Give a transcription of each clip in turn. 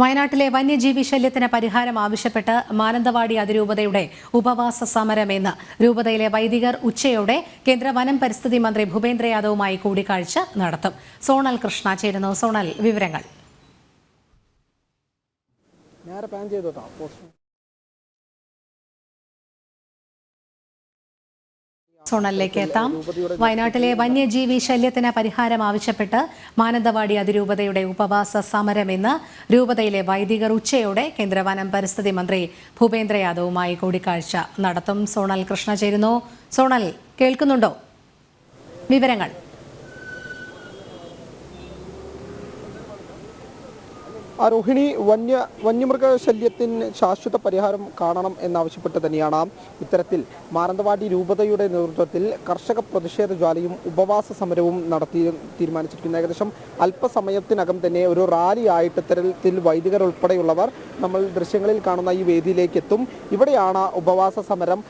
വയനാട്ടിലെ വന്യജീവി ശല്യത്തിന് പരിഹാരം ആവശ്യപ്പെട്ട് മാനന്തവാടി അതിരൂപതയുടെ ഉപവാസ സമരം ഇന്ന്. രൂപതയിലെ വൈദികർ ഉച്ചയോടെ കേന്ദ്ര വനം പരിസ്ഥിതി മന്ത്രി ഭൂപേന്ദ്ര യാദവുമായി കൂടിക്കാഴ്ച നടത്തും. സോണൽ കൃഷ്ണ ചേരുന്നു. സോണൽ വിവരങ്ങൾ. സോണലിലേക്ക് എത്താം. വയനാട്ടിലെ വന്യജീവി ശല്യത്തിന് പരിഹാരം ആവശ്യപ്പെട്ട് മാനന്തവാടി അതിരൂപതയുടെ ഉപവാസ സമരം ഇന്ന് രൂപതയിലെ വൈദികർ ഉച്ചയോടെ കേന്ദ്ര വനം പരിസ്ഥിതി മന്ത്രി ഭൂപേന്ദ്ര യാദവുമായി കൂടിക്കാഴ്ച നടത്തും. സോണൽ കൃഷ്ണ ചേരുന്നു. സോണൽ കേൾക്കുന്നുണ്ടോ? വിവരങ്ങൾ. ആ രോഹിണി വന്യ വന്യമൃഗ ശല്യത്തിന് ശാശ്വത പരിഹാരം കാണണം എന്നാവശ്യപ്പെട്ട് തന്നെയാണ് ഇത്തരത്തിൽ മാനന്തവാടി രൂപതയുടെ നേതൃത്വത്തിൽ കർഷക പ്രതിഷേധ ജ്വാലയും ഉപവാസ സമരവും നടത്തി തീരുമാനിച്ചിരിക്കുന്നത് ഏകദേശം അല്പസമയത്തിനകം തന്നെ ഒരു റാലി ആയിട്ട് ഇത്തരത്തിൽ വൈദികർ ഉൾപ്പെടെയുള്ളവർ നമ്മൾ ദൃശ്യങ്ങളിൽ കാണുന്ന ഈ വേദിയിലേക്ക് എത്തും. ഇവിടെയാണ് ഉപവാസ സമരം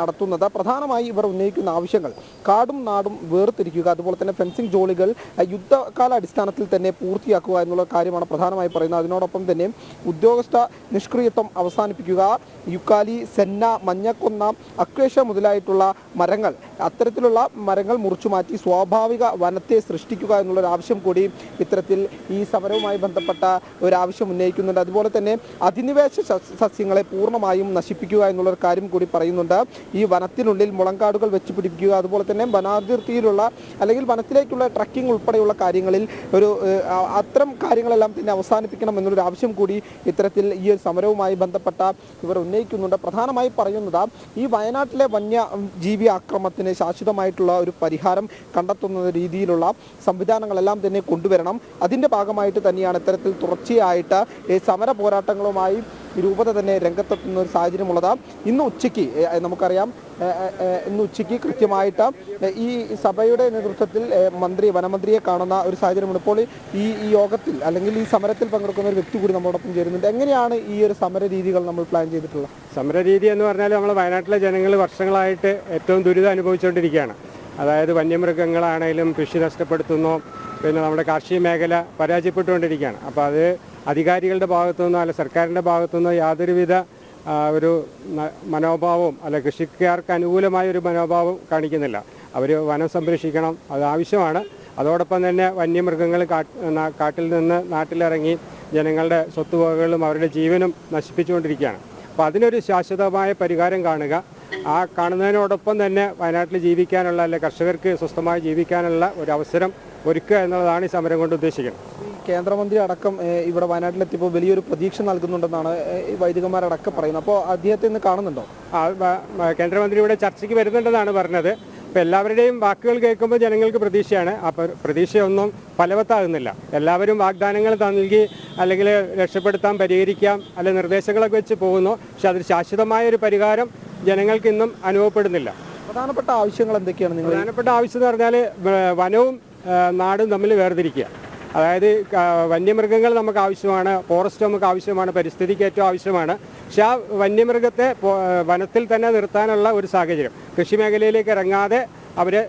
നടത്തുന്നത്. പ്രധാനമായി ഇവർ ഉന്നയിക്കുന്ന ആവശ്യങ്ങൾ കാടും നാടും വേർതിരിക്കുക അതുപോലെ തന്നെ ഫെൻസിംഗ് ജോലികൾ യുദ്ധകാല അടിസ്ഥാനത്തിൽ തന്നെ പൂർത്തിയാക്കുക എന്നുള്ള കാര്യമാണ് പ്രധാനമായി പറയുന്നത്. അതിനോടൊപ്പം തന്നെ ഉദ്യോഗസ്ഥ നിഷ്ക്രിയത്വം അവസാനിപ്പിക്കുക. യുക്കാലി സെന്ന മഞ്ഞക്കൊന്ന അക്വേഷ മുതലായിട്ടുള്ള മരങ്ങൾ അത്തരത്തിലുള്ള മരങ്ങൾ മുറിച്ചു മാറ്റി സ്വാഭാവിക വനത്തെ സൃഷ്ടിക്കുക എന്നുള്ളൊരു ആവശ്യം കൂടി ഇത്തരത്തിൽ ഈ സമരവുമായി ബന്ധപ്പെട്ട ഒരു ആവശ്യം ഉന്നയിക്കുന്നുണ്ട്. അതുപോലെ തന്നെ അധിനിവേശ സസ്യങ്ങളെ പൂർണമായും നശിപ്പിക്കുക എന്നുള്ളൊരു കാര്യം കൂടി പറയുന്നുണ്ട്. ഈ വനത്തിനുള്ളിൽ മുളങ്കാടുകൾ വെച്ച് പിടിപ്പിക്കുക അതുപോലെ തന്നെ വനാതിർത്തിയിലുള്ള അല്ലെങ്കിൽ വനത്തിലേക്കുള്ള ട്രക്കിംഗ് ഉൾപ്പെടെയുള്ള കാര്യങ്ങളിൽ ഒരു അത്തരം കാര്യങ്ങളെല്ലാം തന്നെ അവസാനിപ്പിക്കണം എന്നുള്ളൊരു ആവശ്യം കൂടി ഇത്തരത്തിൽ ഈ ഒരു സമരവുമായി ബന്ധപ്പെട്ട ഇവർ ഉന്നയിക്കുന്നുണ്ട്. പ്രധാനമായി പറയുന്നത് ഈ വയനാട്ടിലെ വന്യ ഉം, ആക്രമണത്തിന് ശാശ്വതമായിട്ടുള്ള ഒരു പരിഹാരം കണ്ടെത്തുന്ന രീതിയിലുള്ള സംവിധാനങ്ങളെല്ലാം തന്നെ കൊണ്ടുവരണം. അതിന്റെ ഭാഗമായിട്ട് തന്നെയാണ് ഇത്തരത്തിൽ തുടർച്ചയായിട്ട് സമര പോരാട്ടങ്ങളുമായി രൂപത തന്നെ രംഗത്തെത്തുന്ന ഒരു സാഹചര്യമുള്ളത്. ഇന്ന് ഉച്ചയ്ക്ക് നമുക്കറിയാം ഇന്ന് ഉച്ചയ്ക്ക് കൃത്യമായിട്ട് ഈ സഭയുടെ നേതൃത്വത്തിൽ മന്ത്രി വനമന്ത്രിയെ കാണുന്ന ഒരു സാഹചര്യമുണ്ട് ഇപ്പോൾ ഈ യോഗത്തിൽ അല്ലെങ്കിൽ ഈ സമരത്തിൽ പങ്കെടുക്കുന്ന ഒരു വ്യക്തി കൂടി നമ്മോടൊപ്പം ചേരുന്നുണ്ട്. എങ്ങനെയാണ് ഈ ഒരു സമര രീതികൾ നമ്മൾ പ്ലാൻ ചെയ്തിട്ടുള്ളത്? സമര രീതി എന്ന് പറഞ്ഞാൽ നമ്മൾ വയനാട്ടിലെ ജനങ്ങൾ വർഷങ്ങളായിട്ട് ഏറ്റവും ദുരിതം അനുഭവിച്ചുകൊണ്ടിരിക്കുകയാണ്. അതായത് വന്യമൃഗങ്ങളാണെങ്കിലും കൃഷി നഷ്ടപ്പെടുത്തുന്നു. പിന്നെ നമ്മുടെ കാർഷിക മേഖല പരാജയപ്പെട്ടുകൊണ്ടിരിക്കുകയാണ്. അപ്പോൾ അത് അധികാരികളുടെ ഭാഗത്തുനിന്നോ അല്ല സർക്കാരിന്റെ ഭാഗത്തുനിന്നോ യാതൊരുവിധ ഒരു മനോഭാവവും അല്ല കൃഷിക്കാർക്ക് അനുകൂലമായ ഒരു മനോഭാവം കാണിക്കുന്നില്ല. അവർ വനം സംരക്ഷിക്കണം അത് ആവശ്യമാണ്. അതോടൊപ്പം തന്നെ വന്യമൃഗങ്ങൾ കാട്ടിൽ നിന്ന് നാട്ടിലിറങ്ങി ജനങ്ങളുടെ സ്വത്തുവകകളും അവരുടെ ജീവനും നശിപ്പിച്ചുകൊണ്ടിരിക്കുകയാണ്. അപ്പോൾ അതിനൊരു ശാശ്വതമായ പരിഹാരം കാണുക. ആ കാണുന്നതിനോടൊപ്പം തന്നെ വയനാട്ടിൽ ജീവിക്കാനുള്ള അല്ലെ കർഷകർക്ക് സ്വസ്ഥമായി ജീവിക്കാനുള്ള ഒരു അവസരം ഒരുക്കുക എന്നുള്ളതാണ് ഈ സമരം കൊണ്ട് ഉദ്ദേശിക്കുന്നത്. കേന്ദ്രമന്ത്രി അടക്കം ഇവിടെ വയനാട്ടിലെത്തിയപ്പോൾ വലിയൊരു പ്രതീക്ഷ നൽകുന്നുണ്ടെന്നാണ് വൈദികന്മാരടക്കം പറയുന്നത്. അപ്പോൾ അദ്ദേഹത്തെ ഇന്ന് കാണുന്നുണ്ടോ? കേന്ദ്രമന്ത്രി ഇവിടെ ചർച്ചയ്ക്ക് വരുന്നുണ്ടെന്നാണ് പറഞ്ഞത്. അപ്പോൾ എല്ലാവരുടെയും വാക്കുകൾ കേൾക്കുമ്പോൾ ജനങ്ങൾക്ക് പ്രതീക്ഷയാണ്. അപ്പോൾ പ്രതീക്ഷയൊന്നും ഫലവത്താകുന്നില്ല. എല്ലാവരും വാഗ്ദാനങ്ങൾ നൽകി അല്ലെങ്കിൽ രക്ഷപ്പെടുത്താം പരിഹരിക്കാം അല്ലെ നിർദ്ദേശങ്ങളൊക്കെ വെച്ച് പോകുന്നു. പക്ഷെ അതിൽ ശാശ്വതമായ ഒരു പരിഹാരം ജനങ്ങൾക്ക് ഇന്നും അനുഭവപ്പെടുന്നില്ല. പ്രധാനപ്പെട്ട ആവശ്യങ്ങൾ എന്തൊക്കെയാണ് നിങ്ങൾ പ്രധാനപ്പെട്ട ആവശ്യം എന്ന് പറഞ്ഞാൽ വനവും നാടും തമ്മിൽ വേർതിരിക്കുക. അതായത് വന്യമൃഗങ്ങൾ നമുക്ക് ആവശ്യമാണ് ഫോറസ്റ്റ് നമുക്ക് ആവശ്യമാണ് പരിസ്ഥിതിക്ക് ഏറ്റവും ആവശ്യമാണ്. പക്ഷെ ആ വന്യമൃഗത്തെ വനത്തിൽ തന്നെ നിർത്താനുള്ള ഒരു സാഹചര്യം. കൃഷി മേഖലയിലേക്ക് ഇറങ്ങാതെ അവരെ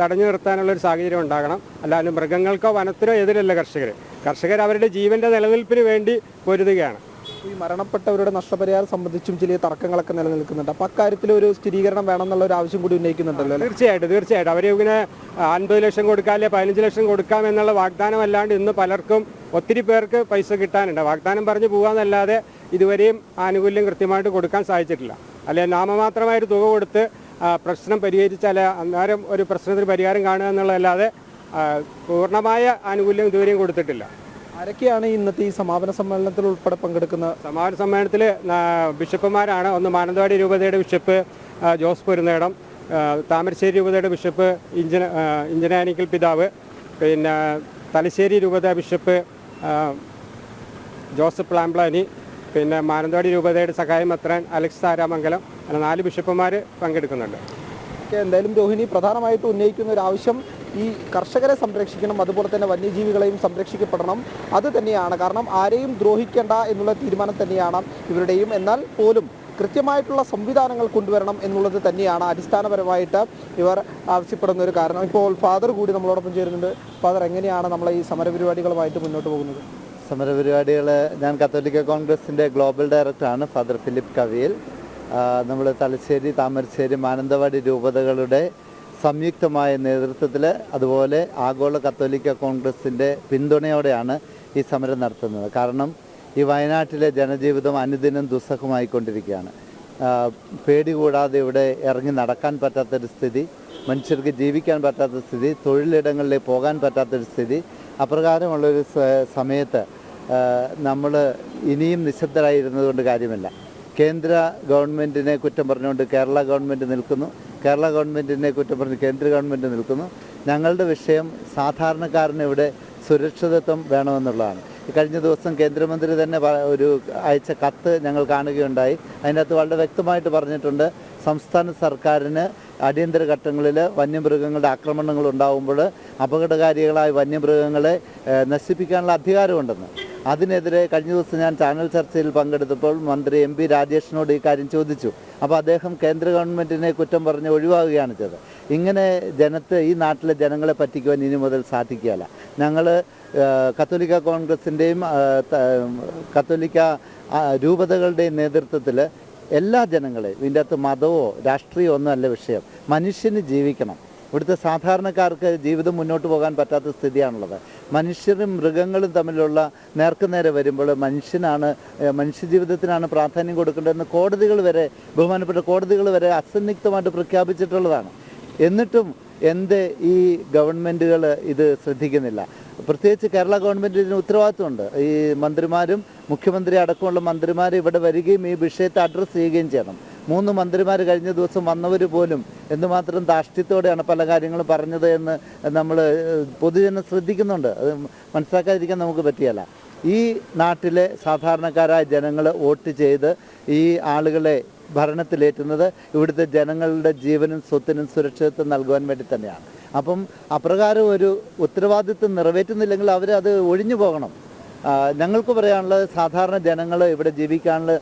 തടഞ്ഞു നിർത്താനുള്ള ഒരു സാഹചര്യം ഉണ്ടാകണം. അല്ലാതെ മൃഗങ്ങൾക്കോ വനത്തിനോ എതിരല്ല കർഷകർ കർഷകർ അവരുടെ ജീവന്റെ നിലനിൽപ്പിന് വേണ്ടി പൊരുതുകയാണ്. ഈ മരണപ്പെട്ടവരുടെ നഷ്ടപരിഹാരം സംബന്ധിച്ചും ചില തർക്കങ്ങളൊക്കെ നിലനിൽക്കുന്നുണ്ട്. അപ്പൊ അക്കാര്യത്തിൽ ഒരു സ്ഥിരീകരണം വേണം എന്നുള്ള ഒരു ആവശ്യം കൂടി ഉന്നയിക്കുന്നുണ്ടല്ലോ? തീർച്ചയായിട്ടും തീർച്ചയായിട്ടും. അവർ ഇങ്ങനെ അൻപത് ലക്ഷം കൊടുക്കാം അല്ലെ പതിനഞ്ച് ലക്ഷം കൊടുക്കാം എന്നുള്ള വാഗ്ദാനം അല്ലാണ്ട് ഇന്ന് പലർക്കും ഒത്തിരി പേർക്ക് പൈസ കിട്ടാനുണ്ട്. വാഗ്ദാനം പറഞ്ഞു പോകാന്നല്ലാതെ ഇതുവരെയും ആനുകൂല്യം കൃത്യമായിട്ട് കൊടുക്കാൻ സാധിച്ചിട്ടില്ല. അല്ലെ നാമമാത്രമായൊരു തുക കൊടുത്ത് പ്രശ്നം പരിഹരിച്ചാൽ അന്നേരം ഒരു പ്രശ്നത്തിന് പരിഹാരം കാണുക എന്നുള്ളതല്ലാതെ പൂർണമായ ആനുകൂല്യം ഇതുവരെയും കൊടുത്തിട്ടില്ല. ആരൊക്കെയാണ് ഇന്നത്തെ ഈ സമാപന സമ്മേളനത്തിൽ ഉൾപ്പെടെ പങ്കെടുക്കുന്ന സമാപന സമ്മേളനത്തിൽ ബിഷപ്പുമാരാണ്. ഒന്ന് മാനന്തവാടി രൂപതയുടെ ബിഷപ്പ് ജോസ് പൊരുന്നേടം താമരശ്ശേരി രൂപതയുടെ ബിഷപ്പ് ഇഞ്ചന ഇഞ്ചനാനിക്കൽ പിതാവ് പിന്നെ തലശ്ശേരി രൂപത ബിഷപ്പ് ജോസഫ് പ്ലാംപ്ലാനി പിന്നെ മാനന്തവാടി രൂപതയുടെ സഹായം മെത്രാൻ അലക്സ് താരാമംഗലം അങ്ങനെ നാല് ബിഷപ്പുമാർ പങ്കെടുക്കുന്നുണ്ട്. എന്തായാലും രോഹിണി പ്രധാനമായിട്ട് ഉന്നയിക്കുന്ന ഒരു ആവശ്യം ഈ കർഷകരെ സംരക്ഷിക്കണം അതുപോലെ തന്നെ വന്യജീവികളെയും സംരക്ഷിക്കപ്പെടണം. അത് തന്നെയാണ്. കാരണം ആരെയും ദ്രോഹിക്കേണ്ട എന്നുള്ള തീരുമാനം തന്നെയാണ് ഇവരുടെയും. എന്നാൽ പോലും കൃത്യമായിട്ടുള്ള സംവിധാനങ്ങൾ കൊണ്ടുവരണം എന്നുള്ളത് തന്നെയാണ് അടിസ്ഥാനപരമായിട്ട് ഇവർ ആവശ്യപ്പെടുന്ന ഒരു കാരണം. ഇപ്പോൾ ഫാദർ കൂടി നമ്മളോടൊപ്പം ചേരുന്നുണ്ട്. ഫാദർ എങ്ങനെയാണ് നമ്മളെ ഈ സമരപരിപാടികളുമായിട്ട് മുന്നോട്ട് പോകുന്നത്? സമരപരിപാടികൾ ഞാൻ കത്തോലിക്ക കോൺഗ്രസിന്റെ ഗ്ലോബൽ ഡയറക്ടറാണ് ഫാദർ ഫിലിപ്പ് കവിയിൽ. നമ്മൾ തലശ്ശേരി താമരശ്ശേരി മാനന്തവാടി രൂപതകളുടെ സംയുക്തമായ നേതൃത്വത്തിൽ അതുപോലെ ആഗോള കത്തോലിക്ക കോൺഗ്രസിന്റെ പിന്തുണയോടെയാണ് ഈ സമരം നടത്തുന്നത്. കാരണം ഈ വയനാട്ടിലെ ജനജീവിതം അനുദിനം ദുസ്സഹമായിക്കൊണ്ടിരിക്കുകയാണ്. പേടി കൂടാതെ ഇവിടെ ഇറങ്ങി നടക്കാൻ പറ്റാത്തൊരു സ്ഥിതി മനുഷ്യർക്ക് ജീവിക്കാൻ പറ്റാത്ത സ്ഥിതി തൊഴിലിടങ്ങളിലേക്ക് പോകാൻ പറ്റാത്തൊരു സ്ഥിതി അപ്രകാരമുള്ളൊരു സമയത്ത് നമ്മൾ ഇനിയും നിശബ്ദരായിരുന്നത് കൊണ്ട് കാര്യമില്ല. കേന്ദ്ര ഗവൺമെന്റിനെ കുറ്റം പറഞ്ഞുകൊണ്ട് കേരള ഗവൺമെന്റ് നിൽക്കുന്നു. കേരള ഗവൺമെന്റിനെ കുറ്റം പറഞ്ഞ് കേന്ദ്ര ഗവൺമെന്റ് നിൽക്കുന്നു. ഞങ്ങളുടെ വിഷയം സാധാരണക്കാരന് ഇവിടെ സുരക്ഷിതത്വം വേണമെന്നുള്ളതാണ്. കഴിഞ്ഞ ദിവസം കേന്ദ്രമന്ത്രി തന്നെ ഒരു അയച്ച കത്ത് ഞങ്ങൾ കാണുകയുണ്ടായി. അതിനകത്ത് വളരെ വ്യക്തമായിട്ട് പറഞ്ഞിട്ടുണ്ട് സംസ്ഥാന സർക്കാരിന് അടിയന്തര ഘട്ടങ്ങളിൽ വന്യമൃഗങ്ങളുടെ ആക്രമണങ്ങൾ ഉണ്ടാകുമ്പോൾ അപകടകാരികളായ വന്യമൃഗങ്ങളെ നശിപ്പിക്കാനുള്ള അധികാരമുണ്ടെന്ന്. അതിനെതിരെ കഴിഞ്ഞ ദിവസം ഞാൻ ചാനൽ ചർച്ചയിൽ പങ്കെടുത്തപ്പോൾ മന്ത്രി എം പി രാജേഷിനോട് ഈ കാര്യം ചോദിച്ചു. അപ്പോൾ അദ്ദേഹം കേന്ദ്ര ഗവൺമെന്റിനെ കുറ്റം പറഞ്ഞ് ഒഴിവാകുകയാണ് ചെയ്തത്. ഇങ്ങനെ ജനത്തെ ഈ നാട്ടിലെ ജനങ്ങളെ പറ്റിക്കുവാൻ ഇനി മുതൽ സാധിക്കുകയില്ല. ഞങ്ങൾ കത്തോലിക്ക കോൺഗ്രസിന്റെയും കത്തോലിക്ക രൂപതകളുടെയും നേതൃത്വത്തിൽ എല്ലാ ജനങ്ങളെയും ഇതിന്റെ അകത്ത് മതമോ രാഷ്ട്രീയമോ ഒന്നും അല്ല വിഷയം. മനുഷ്യന് ജീവിക്കണം. ഇവിടുത്തെ സാധാരണക്കാർക്ക് ജീവിതം മുന്നോട്ട് പോകാൻ പറ്റാത്ത സ്ഥിതിയാണുള്ളത്. മനുഷ്യരും മൃഗങ്ങളും തമ്മിലുള്ള നേർക്കുനേരെ വരുമ്പോൾ മനുഷ്യനാണ് മനുഷ്യജീവിതത്തിനാണ് പ്രാധാന്യം കൊടുക്കേണ്ടതെന്ന് കോടതികൾ വരെ ബഹുമാനപ്പെട്ട കോടതികൾ വരെ അസന്നിഗ്ധമായിട്ട് പ്രഖ്യാപിച്ചിട്ടുള്ളതാണ്. എന്നിട്ടും എന്ത് ഈ ഗവൺമെന്റുകൾ ഇത് ശ്രദ്ധിക്കുന്നില്ല. പ്രത്യേകിച്ച് കേരള ഗവൺമെന്റ് ഇതിന് ഉത്തരവാദിത്വമുണ്ട്. ഈ മന്ത്രിമാരും മുഖ്യമന്ത്രി അടക്കമുള്ള മന്ത്രിമാർ ഇവിടെ വരികയും ഈ വിഷയത്തെ അഡ്രസ്സ് ചെയ്യുകയും ചെയ്യണം. മൂന്ന് മന്ത്രിമാർ കഴിഞ്ഞ ദിവസം വന്നവർ പോലും എന്തുമാത്രം ധാർഷ്ട്യത്തോടെയാണ് പല കാര്യങ്ങളും പറഞ്ഞത് എന്ന് നമ്മൾ പൊതുജനം ശ്രദ്ധിക്കുന്നുണ്ട്. അത് മനസ്സിലാക്കാതിരിക്കാൻ നമുക്ക് പറ്റിയല്ല. ഈ നാട്ടിലെ സാധാരണക്കാരായ ജനങ്ങൾ വോട്ട് ചെയ്ത് ഈ ആളുകളെ ഭരണത്തിലേറ്റുന്നത് ഇവിടുത്തെ ജനങ്ങളുടെ ജീവനും സ്വത്തിനും സുരക്ഷിതത്വം നൽകുവാൻ വേണ്ടി തന്നെയാണ്. അപ്പം അപ്രകാരം ഒരു ഉത്തരവാദിത്വം നിറവേറ്റുന്നില്ലെങ്കിൽ അവർ അത് ഒഴിഞ്ഞു പോകണം. ഞങ്ങൾക്ക് പറയാനുള്ളത് സാധാരണ ജനങ്ങൾ ഇവിടെ ജീവിക്കാനുള്ള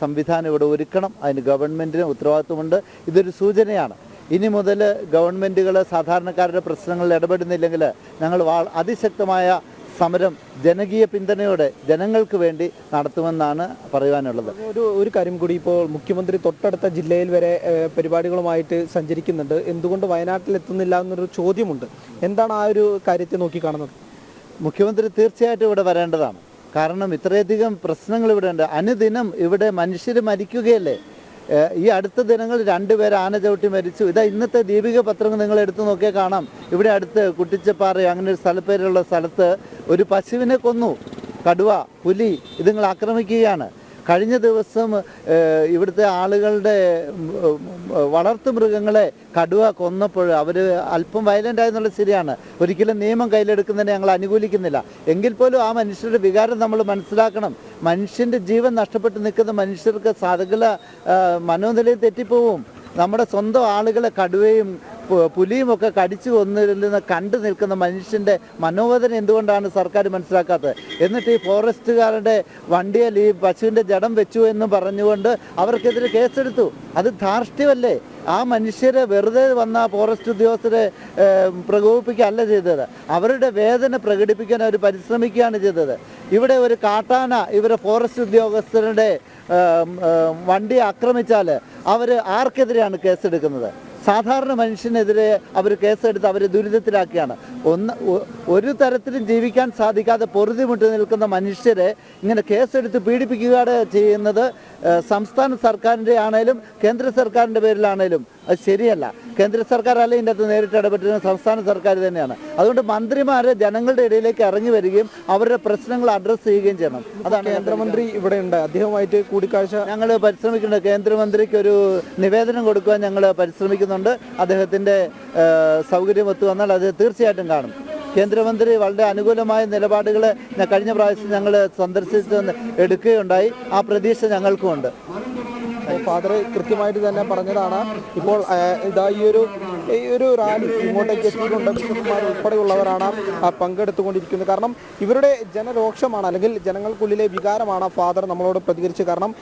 സംവിധാനം ഇവിടെ ഒരുക്കണം. അതിന് ഗവൺമെന്റിന് ഉത്തരവാദിത്വമുണ്ട്. ഇതൊരു സൂചനയാണ്. ഇനി മുതൽ ഗവൺമെന്റുകൾ സാധാരണക്കാരുടെ പ്രശ്നങ്ങളിൽ ഇടപെടുന്നില്ലെങ്കിൽ ഞങ്ങൾ വാ അതിശക്തമായ സമരം ജനകീയ പിന്തുണയോടെ ജനങ്ങൾക്ക് വേണ്ടി നടത്തുമെന്നാണ് പറയുവാനുള്ളത്. ഒരു ഒരു കാര്യം കൂടി ഇപ്പോൾ മുഖ്യമന്ത്രി തൊട്ടടുത്ത ജില്ലയിൽ വരെ പരിപാടികളുമായിട്ട് സഞ്ചരിക്കുന്നുണ്ട്. എന്തുകൊണ്ട് വയനാട്ടിൽ എത്തുന്നില്ല എന്നൊരു ചോദ്യമുണ്ട്. എന്താണ് ആ ഒരു കാര്യത്തെ നോക്കി കാണുന്നത്? മുഖ്യമന്ത്രി തീർച്ചയായിട്ടും ഇവിടെ വരേണ്ടതാണ്. കാരണം ഇത്രയധികം പ്രശ്നങ്ങൾ ഇവിടെ ഉണ്ട്. അനുദിനം ഇവിടെ മനുഷ്യർ മരിക്കുകയല്ലേ? ഈ അടുത്ത ദിനങ്ങൾ രണ്ടുപേർ ആന ചവിട്ടി മരിച്ചു. ഇതാ ഇന്നത്തെ ദീപിക പത്രങ്ങൾ നിങ്ങൾ എടുത്തു നോക്കിയാൽ കാണാം. ഇവിടെ അടുത്ത് കുട്ടിച്ചപ്പാറ അങ്ങനെ ഒരു സ്ഥലപ്പേരുള്ള സ്ഥലത്ത് ഒരു പശുവിനെ കൊന്നു. കടുവ പുലി ഇത് നിങ്ങൾ ആക്രമിക്കുകയാണ്. കഴിഞ്ഞ ദിവസം ഇവിടുത്തെ ആളുകളുടെ വളർത്തു മൃഗങ്ങളെ കടുവ കൊന്നപ്പോൾ അവർ അല്പം വയലന്റ് ആയെന്നുള്ളത് ശരിയാണ്. ഒരിക്കലും നിയമം കയ്യിലെടുക്കുന്നതിനെ ഞങ്ങൾ അനുകൂലിക്കുന്നില്ല. എങ്കിൽ പോലും ആ മനുഷ്യരുടെ വികാരം നമ്മൾ മനസ്സിലാക്കണം. മനുഷ്യന്റെ ജീവൻ നഷ്ടപ്പെട്ട് നിൽക്കുന്ന മനുഷ്യർക്ക് സകല മനോനിലയിൽ തെറ്റിപ്പോവും. നമ്മുടെ സ്വന്തം ആളുകളെ കടുവയും പു- പുലിയും ഒക്കെ കടിച്ചു കൊന്നിരുന്ന കണ്ടു നിൽക്കുന്ന മനുഷ്യന്റെ മനോവേദന എന്തുകൊണ്ടാണ് സർക്കാർ മനസ്സിലാക്കാത്തത്? എന്നിട്ട് ഈ ഫോറസ്റ്റുകാരുടെ വണ്ടിയിൽ ഈ പശുവിന്റെ ജഡം വെച്ചു എന്ന് പറഞ്ഞുകൊണ്ട് അവർക്കെതിരെ കേസെടുത്തു. അത് ധാർഷ്ട്യമല്ലേ? ആ മനുഷ്യരെ വെറുതെ വന്ന ഫോറസ്റ്റ് ഉദ്യോഗസ്ഥരെ പ്രകോപിപ്പിക്കുകയല്ല ചെയ്തത്. അവരുടെ വേദന പ്രകടിപ്പിക്കാൻ അവർ പരിശ്രമിക്കുകയാണ് ചെയ്തത്. ഇവിടെ ഒരു കാട്ടാന ഇവരെ ഫോറസ്റ്റ് ഉദ്യോഗസ്ഥരുടെ വണ്ടി ആക്രമിച്ചാൽ അവർ ആർക്കെതിരെയാണ് കേസെടുക്കുന്നത്? സാധാരണ മനുഷ്യനെതിരെ അവർ കേസെടുത്ത് അവരെ ദുരിതത്തിലാക്കുകയാണ്. ഒന്ന് ഒരു തരത്തിലും ജീവിക്കാൻ സാധിക്കാതെ പൊറുതിമുട്ടി നിൽക്കുന്ന മനുഷ്യരെ ഇങ്ങനെ കേസെടുത്ത് പീഡിപ്പിക്കുകയാണ് ചെയ്യുന്നത് സംസ്ഥാന സർക്കാരിന്റെ ആണേലും കേന്ദ്ര സർക്കാരിന്റെ പേരിലാണേലും. അത് ശരിയല്ല. കേന്ദ്ര സർക്കാർ അല്ല ഇതിന്റെ അകത്ത് നേരിട്ട് ഇടപെട്ടിരുന്ന സംസ്ഥാന സർക്കാർ തന്നെയാണ്. അതുകൊണ്ട് മന്ത്രിമാർ ജനങ്ങളുടെ ഇടയിലേക്ക് ഇറങ്ങി വരികയും അവരുടെ പ്രശ്നങ്ങൾ അഡ്രസ്സ് ചെയ്യുകയും ചെയ്യണം. അതാണ് കേന്ദ്രമന്ത്രി ഇവിടെ ഉണ്ട്. അദ്ദേഹമായിട്ട് കൂടിക്കാഴ്ച ഞങ്ങൾ പരിശ്രമിക്കുന്നുണ്ട്. കേന്ദ്രമന്ത്രിക്ക് ഒരു നിവേദനം കൊടുക്കുവാൻ ഞങ്ങൾ പരിശ്രമിക്കുന്നുണ്ട്. അദ്ദേഹത്തിന്റെ സൗകര്യം ഒത്തു വന്നാൽ അത് തീർച്ചയായിട്ടും കാണും. കേന്ദ്രമന്ത്രി വളരെ അനുകൂലമായ നിലപാടുകൾ കഴിഞ്ഞ പ്രാവശ്യം ഞങ്ങൾ സന്ദർശിച്ച് എടുക്കുകയുണ്ടായി. ആ പ്രതീക്ഷ ഞങ്ങൾക്കുമുണ്ട്. ഫാദർ കൃത്യമായിട്ട് തന്നെ പറഞ്ഞതാണ്. ഇപ്പോൾ ഇതാ ഈ ഒരു ഈ ഒരു റാലി ഇങ്ങോട്ടേക്ക് എത്തിയിട്ടുണ്ട്. ബിഷപ്പുമാർ ഉൾപ്പെടെയുള്ളവരാണ് പങ്കെടുത്തുകൊണ്ടിരിക്കുന്നത്. കാരണം ഇവരുടെ ജനരോക്ഷമാണ് അല്ലെങ്കിൽ ജനങ്ങൾക്കുള്ളിലെ വികാരമാണ് ഫാദർ നമ്മളോട് പ്രതികരിച്ചത്. കാരണം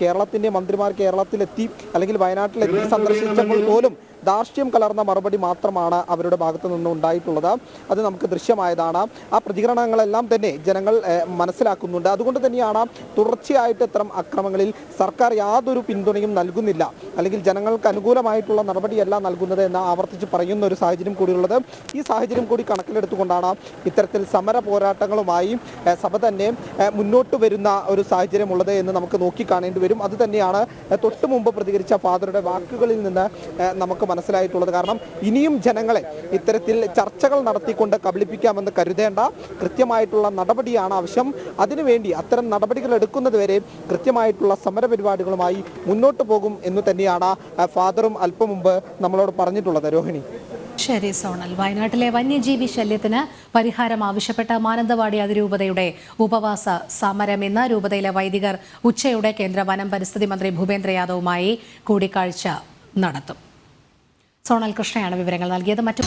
കേരളത്തിന്റെ മന്ത്രിമാർ കേരളത്തിലെത്തി അല്ലെങ്കിൽ വയനാട്ടിലെത്തി സന്ദർശിച്ചപ്പോൾ പോലും ധാർഷ്ട്യം കലർന്ന മറുപടി മാത്രമാണ് അവരുടെ ഭാഗത്തു നിന്ന് ഉണ്ടായിട്ടുള്ളത്. അത് നമുക്ക് ദൃശ്യമായതാണ്. ആ പ്രതികരണങ്ങളെല്ലാം തന്നെ ജനങ്ങൾ മനസ്സിലാക്കുന്നുണ്ട്. അതുകൊണ്ട് തന്നെയാണ് തുടർച്ചയായിട്ട് ഇത്തരം അക്രമങ്ങളിൽ സർക്കാർ യാതൊരു പിന്തുണയും നൽകുന്നില്ല. അല്ലെങ്കിൽ ജനങ്ങൾക്ക് അനുകൂലമായിട്ടുള്ള നടപടിയല്ല നൽകുന്നത് എന്ന് ആവർത്തിച്ച് പറയുന്ന ഒരു സാഹചര്യം കൂടിയുള്ളത്. ഈ സാഹചര്യം കൂടി കണക്കിലെടുത്തുകൊണ്ടാണ് ഇത്തരത്തിൽ സമര പോരാട്ടങ്ങളുമായി സഭ തന്നെ മുന്നോട്ട് വരുന്ന ഒരു സാഹചര്യമുള്ളത് എന്ന് നമുക്ക് നോക്കിക്കാണേണ്ടി വരും. അത് തന്നെയാണ് തൊട്ടു മുമ്പ് പ്രതികരിച്ച ഫാദറുടെ വാക്കുകളിൽ നിന്ന് നമുക്ക് മനസ്സിലായിട്ടുള്ളത്. കാരണം ഇനിയും ജനങ്ങളെ ഇത്തരത്തിൽ ചർച്ചകൾ നടത്തിക്കൊണ്ട് കബളിപ്പിക്കാമെന്ന് കരുതേണ്ട കൃത്യമായിട്ടുള്ള നടപടിയാണ് ആവശ്യം. അതിനുവേണ്ടി അത്തരം നടപടികൾ എടുക്കുന്നതുവരെ കൃത്യമായിട്ടുള്ള സമരപരിപാടികളുമായി മുന്നോട്ട് പോകും എന്ന് തന്നെയാണ് ഫാദറും അല്പം മുമ്പ് നമ്മളോട് പറഞ്ഞിട്ടുള്ളത്. രോഹിണി. ശരി സോണൽ. വയനാട്ടിലെ വന്യജീവി ശല്യത്തിന് പരിഹാരം ആവശ്യപ്പെട്ട മാനന്തവാടി അതിരൂപതയുടെ ഉപവാസ സമരം ഇന്ന് രൂപതയിലെ വൈദികർ ഉച്ചയുടെ കേന്ദ്ര വനം പരിസ്ഥിതി മന്ത്രി ഭൂപേന്ദ്ര യാദവുമായി കൂടിക്കാഴ്ച നടത്തും. സോണൽ കൃഷ്ണയാണ് വിവരങ്ങൾ നൽകിയത്. മറ്റു